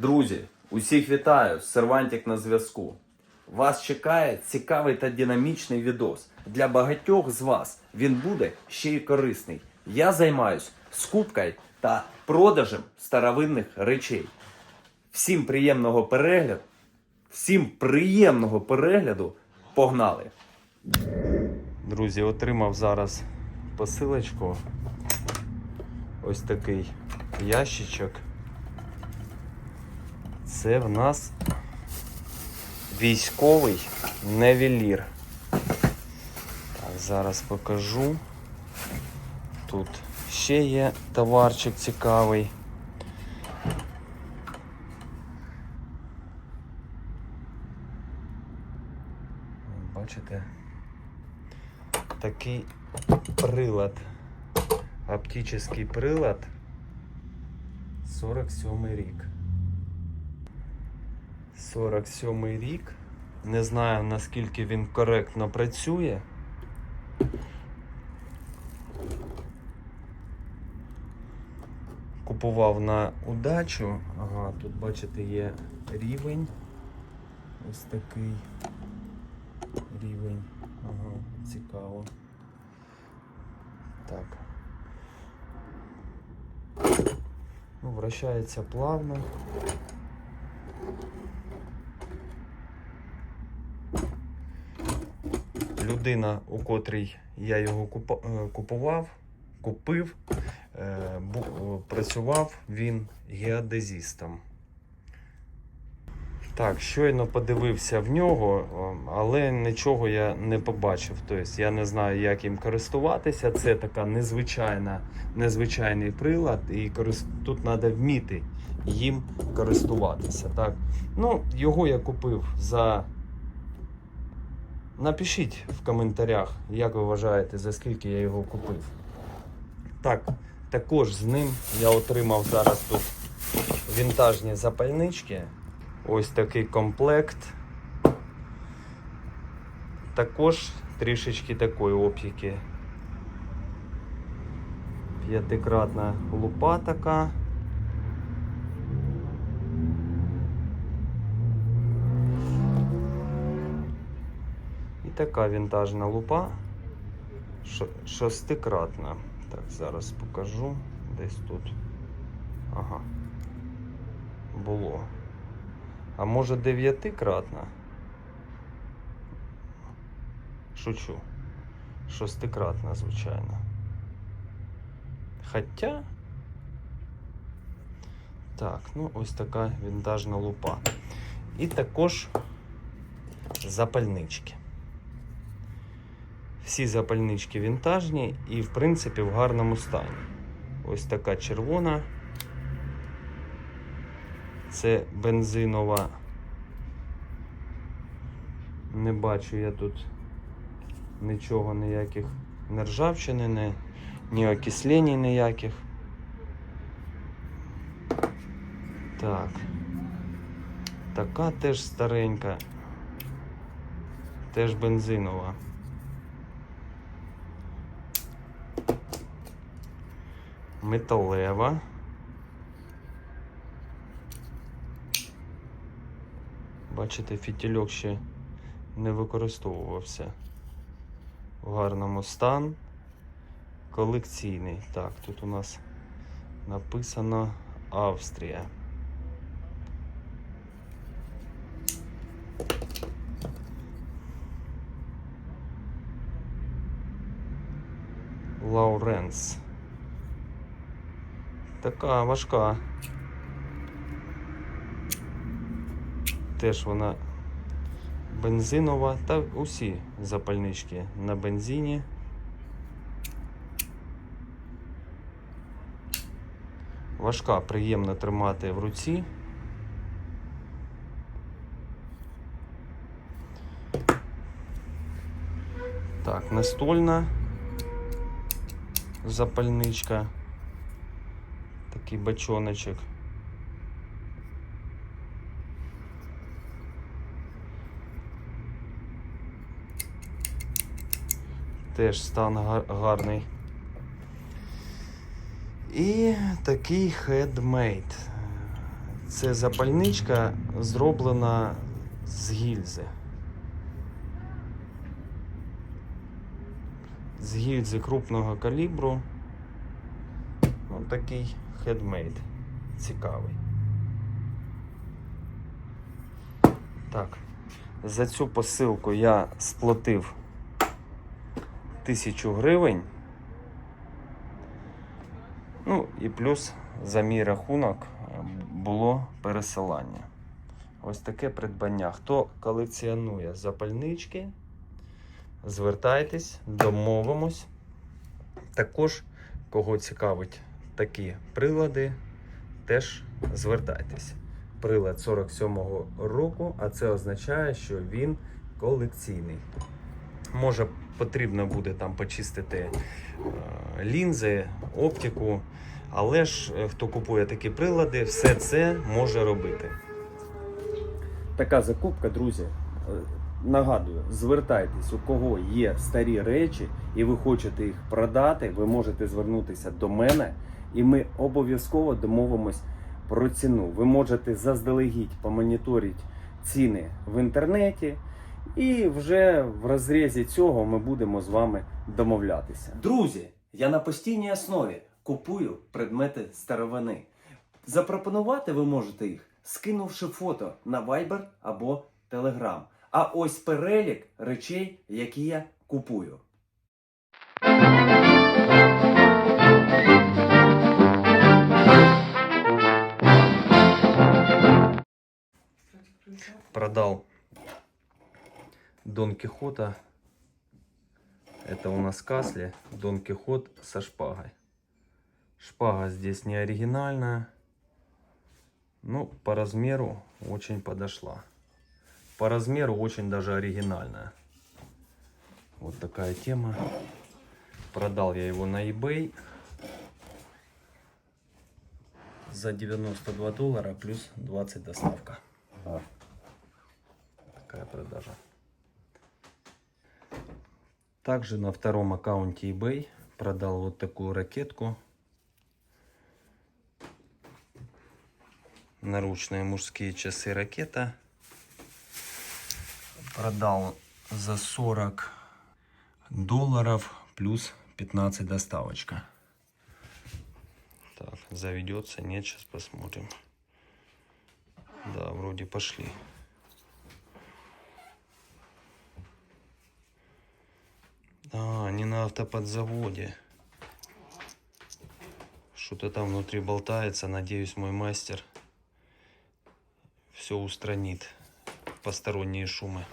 Друзі, усіх вітаю! Сервантик на зв'язку. Вас чекає цікавий та динамічний відос. Для багатьох з вас він буде ще й корисний. Я займаюсь скупкою та продажем старовинних речей. Всім приємного перегляду. Всім приємного перегляду. Погнали! Друзі, отримав зараз посилочку. Ось такий ящичок. Це в нас військовий невелір. Так, зараз покажу. Тут ще є товарчик цікавий. Бачите? Такий прилад. Оптичний прилад. 47 рік. 47 рік. Не знаю наскільки він коректно працює. Купував на удачу. Ага, тут бачите є рівень. Ось такий рівень. Ага, цікаво. Так. Ну, вращається плавно. Людина, у котрій я його е, купував, купив, е, е, працював він геодезістом. Так, щойно подивився в нього, але нічого я не побачив. Тобто я не знаю, як їм користуватися. Це така незвичайна, незвичайний прилад, і тут треба вміти їм користуватися. Так? Ну, його я купив за. Напишіть в коментарях, як ви вважаєте, за скільки я його купив. Так, також з ним я отримав зараз тут вінтажні запальнички. Ось такий комплект. Також трішечки такої оптики. П'ятикратна лупа така. Така вінтажна лупа. Шестикратна. Так, зараз покажу. Десь тут. Ага. Було. А може дев'ятикратна? Шучу. Шестикратна, звичайно. Хоча. Так, ну ось така вінтажна лупа. І також запальнички. Всі запальнички вінтажні і, в принципі, в гарному стані. Ось така червона. Це бензинова. Не бачу я тут нічого, ніяких нержавчини, ні, ні окислень ніяких. Так. Така теж старенька. Теж бензинова. Металева. Бачите, фітільок ще не використовувався. В гарному стан. Колекційний. Так, тут у нас написано Австрія. Лауренс. Така важка. Теж вона бензинова та усі запальнички на бензині. Важка, приємно тримати в руці. Так, настольна запальничка. Такий бачоночок. Теж стан гарний. І такий хедмейт. Це запальничка зроблена з гільзи. З гільзи крупного калібру. Ну, такий хедмейд. Цікавий. Так. За цю посилку я сплатив тисячу гривень. Ну і плюс за мій рахунок було пересилання. Ось таке придбання. Хто колекціонує запальнички, звертайтесь, домовимось. Також, кого цікавить такі прилади, теж звертайтесь. Прилад 47-го року, а це означає, що він колекційний. Може, потрібно буде там почистити е, лінзи, оптику, але ж е, хто купує такі прилади, все це може робити. Така закупка, друзі. Е, Нагадую, звертайтесь, у кого є старі речі, і ви хочете їх продати, ви можете звернутися до мене, і ми обов'язково домовимось про ціну. Ви можете заздалегідь помоніторити ціни в інтернеті, і вже в розрізі цього ми будемо з вами домовлятися. Друзі, я на постійній основі купую предмети старовини. Запропонувати ви можете їх, скинувши фото на Viber або Telegram. А ось перелік речей, які я купую. Продал Дон Кихота. Это у нас Касли. Дон Кихот со шпагой. Шпага здесь не оригинальная. Ну, по размеру очень подошла. По размеру очень даже оригинальная. Вот такая тема. Продал я его на eBay за 92 доллара плюс 20 доставка. Такая продажа. Также на втором аккаунте eBay продал вот такую ракетку. Наручные мужские часы ракета. Продал за 40 долларов плюс 15 доставочка. Так, заведется, нет, сейчас посмотрим. Да, вроде пошли. А, не на автоподзаводе. Что-то там внутри болтается. Надеюсь, мой мастер все устранит. Посторонние шумы.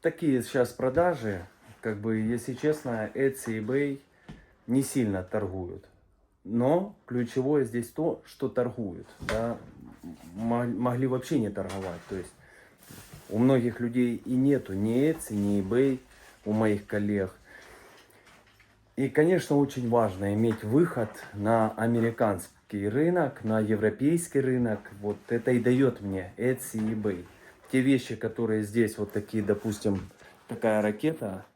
Такие сейчас продажи. Как бы, если честно, Etsy и eBay не сильно торгуют. Но ключевое здесь то, что торгуют. Да? Могли вообще не торговать. То есть у многих людей и нету ни Etsy, ни eBay у моих коллег. И, конечно, очень важно иметь выход на американский рынок, на европейский рынок. Вот это и дает мне Etsy и eBay. Те вещи, которые здесь вот такие, допустим, такая ракета,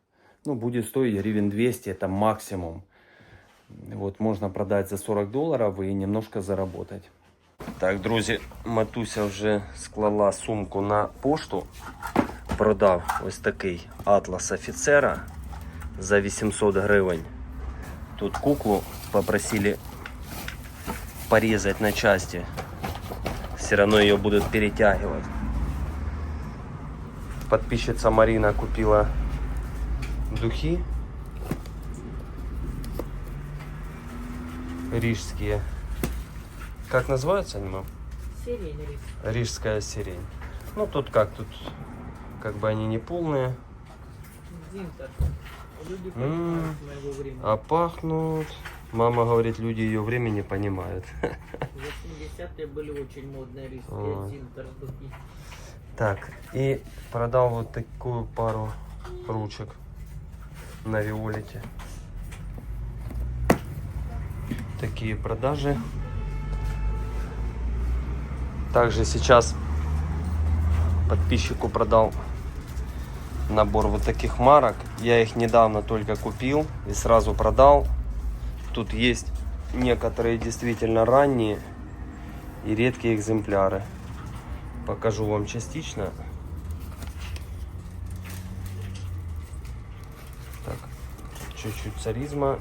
ну, будет стоить гривен 200, это максимум. Вот можно продать за 40 долларов и немножко заработать. Так, друзі, Матуся вже склала сумку на пошту. Продав ось такий атлас офіцера за 800 гривень. Тут куклу попросили порезать на части. Все равно ее будут перетягивать. Подписчица Марина купила духи рижские. Как называются они, мам? Сирень. Рижская сирень. Ну тут как, тут как бы они не полные. Люди М. времени. а пахнут. Мама говорит, люди ее время не понимают. В 80-е были очень модные риски. Зинтер. Так, и продал вот такую пару ручек на Виолете. Такие продажи. Также сейчас подписчику продал набор вот таких марок. Я их недавно только купил и сразу продал. Тут есть некоторые действительно ранние и редкие экземпляры. Покажу вам частично. Так, чуть-чуть царизма.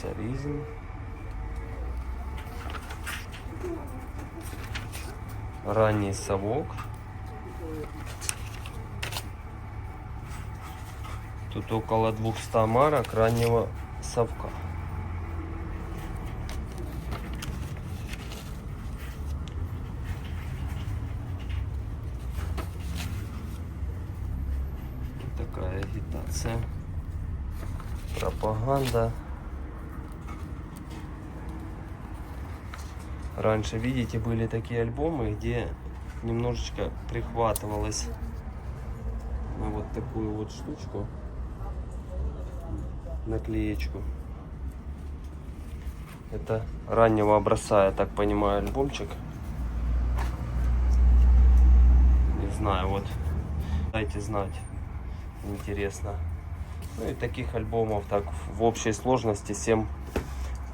Царизм. Ранний совок. Тут около 200 марок раннего совка. Раньше, видите, были такие альбомы, где немножечко прихватывалось на вот такую вот штучку, наклеечку. Это раннего образца, я так понимаю, альбомчик. Не знаю, вот. Дайте знать. Интересно. Ну и таких альбомов, так в общей сложности 7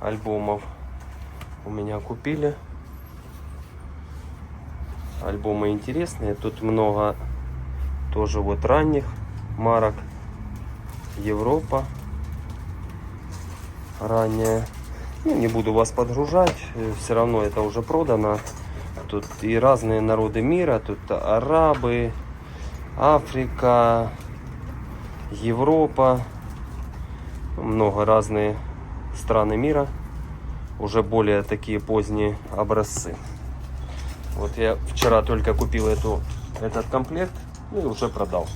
альбомов у меня купили. Альбомы интересные. Тут много тоже вот ранних марок. Европа. Ранняя. Ну, не буду вас подгружать. Все равно это уже продано. Тут и разные народы мира. Тут арабы, Африка, Европа. Много разные страны мира уже более такие поздние образцы. Вот я вчера только купил эту, этот комплект ну и уже продал.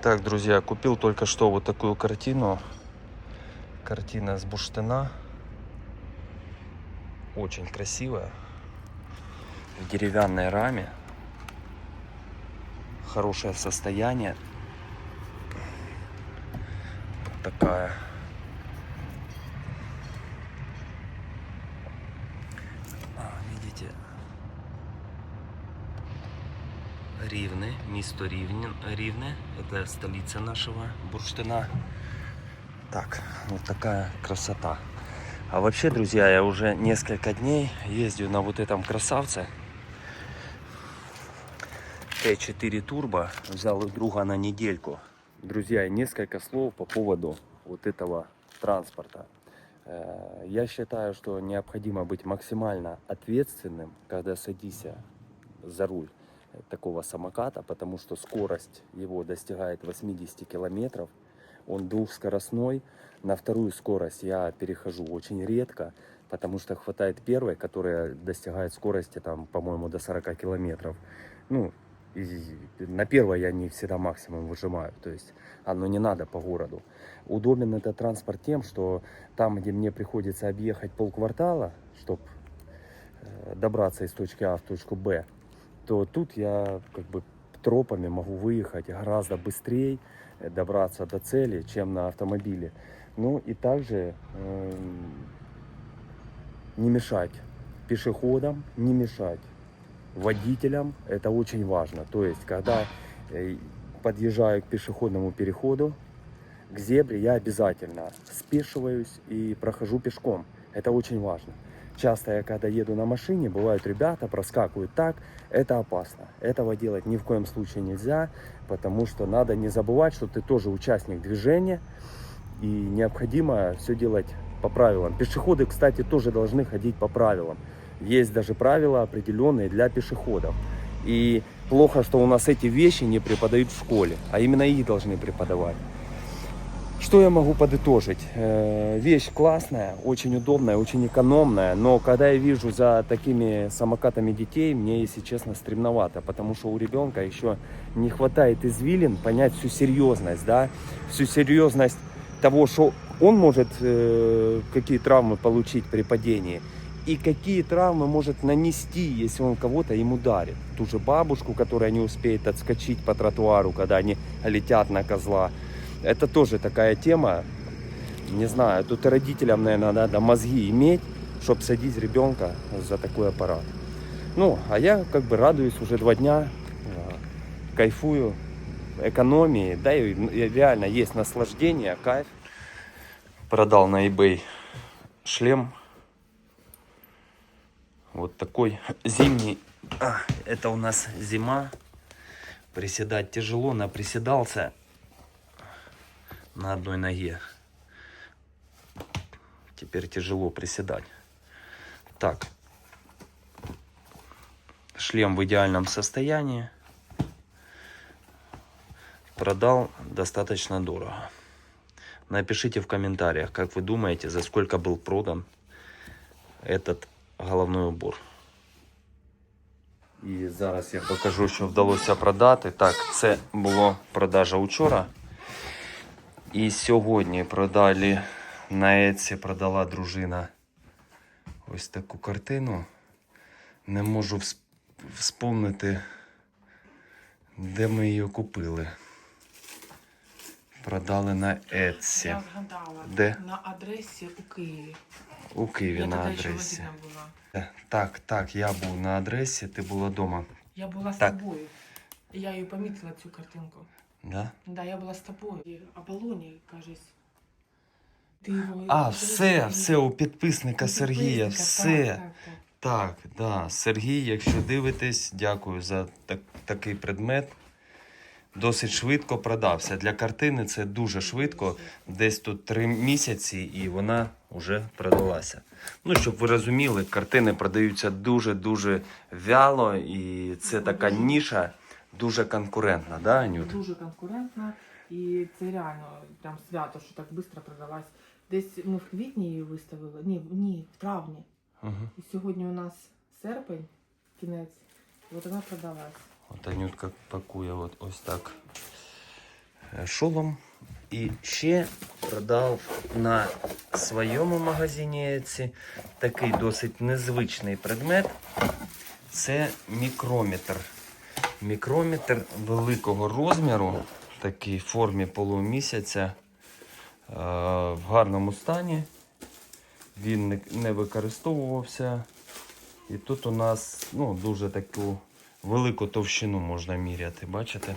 Так, друзья, купил только что вот такую картину. Картина с бурштина. Очень красивая. В деревянной раме. Хорошее состояние. Вот такая. А, видите, Ривны, місто Рівне, Рівне, это столица нашего бурштина. Так, вот такая красота. А вообще, друзья, я уже несколько дней ездю на вот этом красавце. Т4 турбо. Взял у друга на недельку. Друзья, несколько слов по поводу вот этого транспорта. Э, Я считаю, что необходимо быть максимально ответственным, когда садишься за руль такого самоката, потому что скорость его достигает 80 километров. Он двухскоростной. На вторую скорость я перехожу очень редко, потому что хватает первой, которая достигает скорости, там, по-моему, до 40 километров. Ну, и на первой я не всегда максимум выжимаю, то есть оно не надо по городу. Удобен этот транспорт тем, что там, где мне приходится объехать полквартала, чтобы добраться из точки А в точку Б, то тут я как бы тропами могу выехать гораздо быстрее, э, добраться до цели, чем на автомобиле. Ну и также эм, не мешать пешеходам, не мешать водителям, это очень важно. То есть, когда э, подъезжаю к пешеходному переходу, к зебре, я обязательно спешиваюсь и прохожу пешком. Это очень важно. Часто я когда еду на машине, бывают ребята проскакивают так, это опасно. Этого делать ни в коем случае нельзя, потому что надо не забывать, что ты тоже участник движения, и необходимо все делать по правилам. Пешеходы, кстати, тоже должны ходить по правилам. Есть даже правила определенные для пешеходов. И плохо, что у нас эти вещи не преподают в школе, а именно их должны преподавать. Что я могу подытожить? Э, Вещь классная, очень удобная, очень экономная, но когда я вижу за такими самокатами детей, мне, если честно, стремновато, потому что у ребенка еще не хватает извилин понять всю серьезность, да, всю серьезность того, что он может, э, какие травмы получить при падении, и какие травмы может нанести, если он кого-то им ударит. Ту же бабушку, которая не успеет отскочить по тротуару, когда они летят на козла. Это тоже такая тема. Не знаю, тут и родителям, наверное, надо мозги иметь, чтобы садить ребенка за такой аппарат. Ну, а я как бы радуюсь уже два дня, э, кайфую экономии, да, и реально есть наслаждение, кайф. Продал на eBay шлем. Вот такой зимний. А, это у нас зима. Приседать тяжело, наприседался на одной ноге. Теперь тяжело приседать. Так. Шлем в идеальном состоянии. Продал достаточно дорого. Напишите в комментариях, как вы думаете, за сколько был продан этот головной убор. І зараз я покажу, що вдалося продати. Так, це було продажа учора. І сьогодні продали на Еці продала дружина ось таку картину. Не можу вспомнити, де ми її купили. Продали на Etsy. Я згадала. Де? На адресі у Києві. У Києві я на тоді адресі. була. Е, Так, так, я був на адресі, ти була вдома. Я була з тобою. Я її помітила цю картинку. Да? Да, я була з тобою. Аполлоній, кажись. Ти його А, все, все, у підписника у Сергія, підписника, все. Так, так, так. Так, да. Сергій, якщо дивитесь, дякую за так, такий предмет. Досить швидко продався. Для картини це дуже швидко. Десь тут три місяці і вона вже продалася. Ну, щоб ви розуміли, картини продаються дуже-дуже вяло, і це така ніша, дуже конкурентна, да, Анют? Дуже конкурентна. І це реально прям свято, що так швидко продалась. Десь ми в квітні її виставили. Ні, ні, в травні. Угу. І сьогодні у нас серпень, кінець. І от вона продалась. От Анютка пакує от ось так е, шолом. І ще продав на своєму магазині Etsy такий досить незвичний предмет. Це мікрометр. Мікрометр великого розміру, такий в формі полумісяця, е, в гарному стані. Він не використовувався. І тут у нас ну, дуже таку велику товщину можна міряти. Бачите?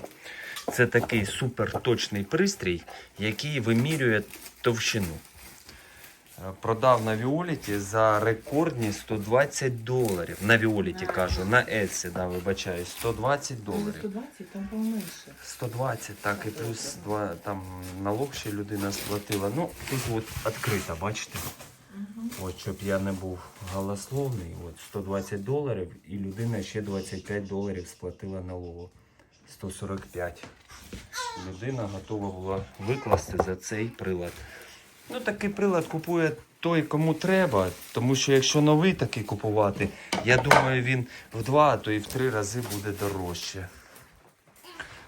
Це такий суперточний пристрій, який вимірює товщину. Е, Продав на Віоліті за рекордні 120 доларів. На Віоліті кажу, на Etsy, да, вибачаю, 120 Ну, доларів. 120, там поменше. 120, так, і плюс два, там налог ще людина сплатила. Ну, тут от відкрита, бачите? От, щоб я не був голословний, от 120 доларів і людина ще 25 доларів сплатила налогу. 145. Людина готова була викласти за цей прилад. Ну, такий прилад купує той, кому треба, тому що якщо новий такий купувати, я думаю, він в два, а то і в три рази буде дорожче.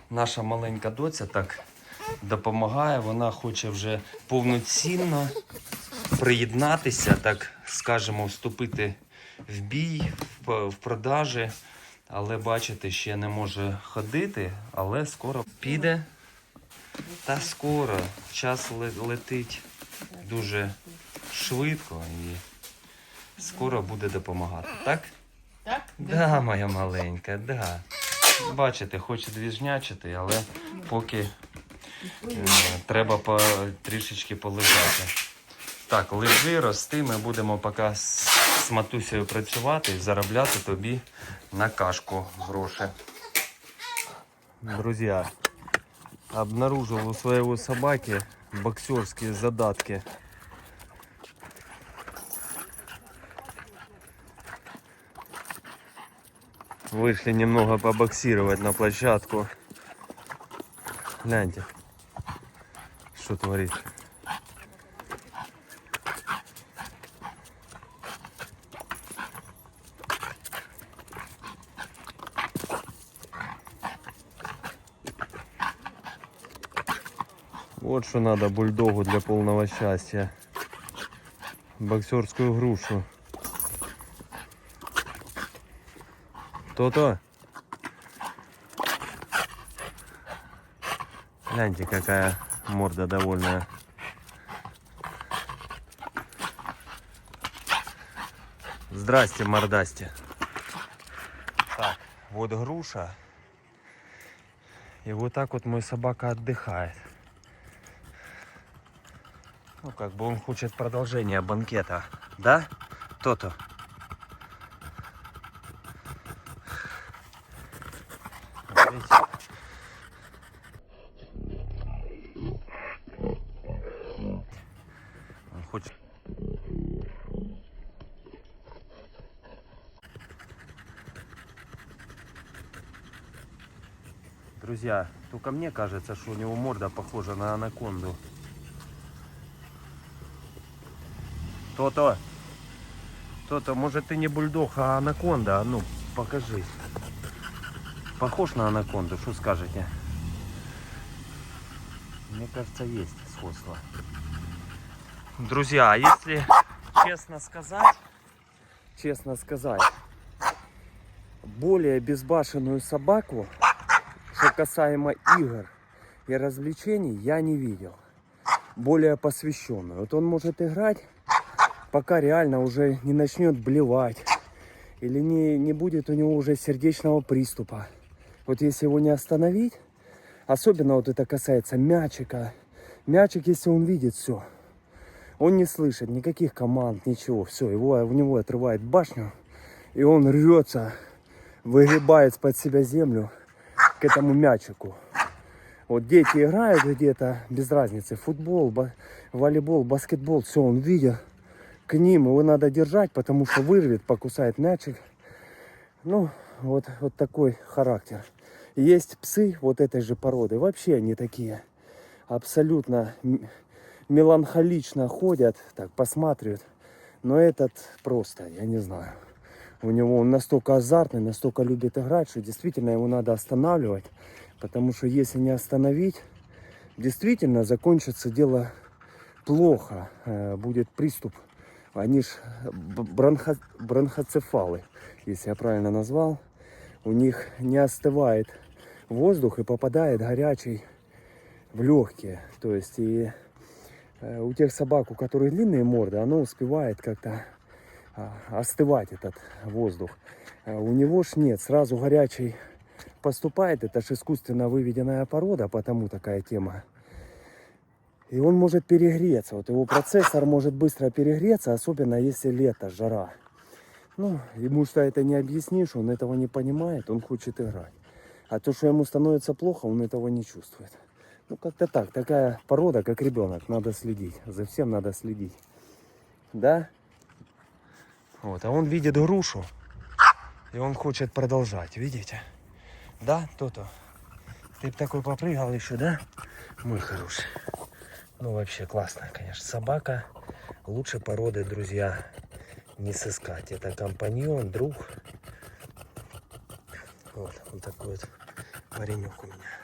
Наша маленька доця так допомагає, вона хоче вже повноцінно приєднатися, так скажемо, вступити в бій, в, продажі. Але бачите, ще не може ходити, але скоро піде. Та скоро. Час летить дуже швидко і скоро буде допомагати. Так? Так? Да, моя маленька, да. Бачите, хоче двіжнячити, але поки е, треба по, трішечки полежати. Так, лежи, рости, ми будемо поки з, матусею працювати і заробляти тобі на кашку гроші. Друзья, обнаружил у своего собаки боксерские задатки. Вышли немного побоксировать на площадку. Гляньте, что творит. Вот что надо бульдогу для полного счастья. Боксерскую грушу. То-то. Гляньте, какая морда довольная. Здрасте, мордасте. Так, вот груша. И вот так вот мой собака отдыхает. Ну, как бы он хочет продолжения банкета. Да? То-то. Он хочет... Друзья, только мне кажется, что у него морда похожа на анаконду. То-то. То-то, может ты не бульдог, а анаконда. А Ну, покажи. Похож на анаконду, что скажете? Мне кажется, есть сходство. Друзья, а если честно сказать, Честно сказать, более безбашенную собаку, что касаемо игр и развлечений, я не видел. Более посвященную. Вот он может играть, пока реально уже не начнет блевать. Или не, не будет у него уже сердечного приступа. Вот если его не остановить, особенно вот это касается мячика. Мячик, если он видит все, он не слышит никаких команд, ничего. Все, его, у него отрывает башню, и он рвется, выгребает под себя землю к этому мячику. Вот дети играют где-то, без разницы, футбол, волейбол, баскетбол, все, он видит, к ним его надо держать, потому что вырвет, покусает мячик. Ну, вот, вот такой характер. Есть псы вот этой же породы, вообще они такие, абсолютно меланхолично ходят, так посматривают. Но этот просто, я не знаю. У него он настолько азартный, настолько любит играть, что действительно его надо останавливать. Потому что если не остановить, действительно закончится дело плохо. Э, Будет приступ. Они ж бронхо- бронхоцефалы, если я правильно назвал. У них не остывает воздух и попадает горячий в легкие. То есть и э, у тех собак, у которых длинные морды, оно успевает как-то а, остывать этот воздух. А у него ж нет, сразу горячий поступает. Это ж искусственно выведенная порода, потому такая тема. И он может перегреться. Вот его процессор может быстро перегреться, особенно если лето, жара. Ну, ему что это не объяснишь, он этого не понимает, он хочет играть. А то, что ему становится плохо, он этого не чувствует. Ну, как-то так. Такая порода, как ребенок. Надо следить. За всем надо следить. Да? вот, а он видит грушу, и он хочет продолжать, видите? Да, то-то. Ты б такой попрыгал еще, да? Мой хороший. Ну, вообще классно, конечно. Собака лучше породы, друзья, не сыскать. Это компаньон, друг. Вот, вот такой вот паренек у меня.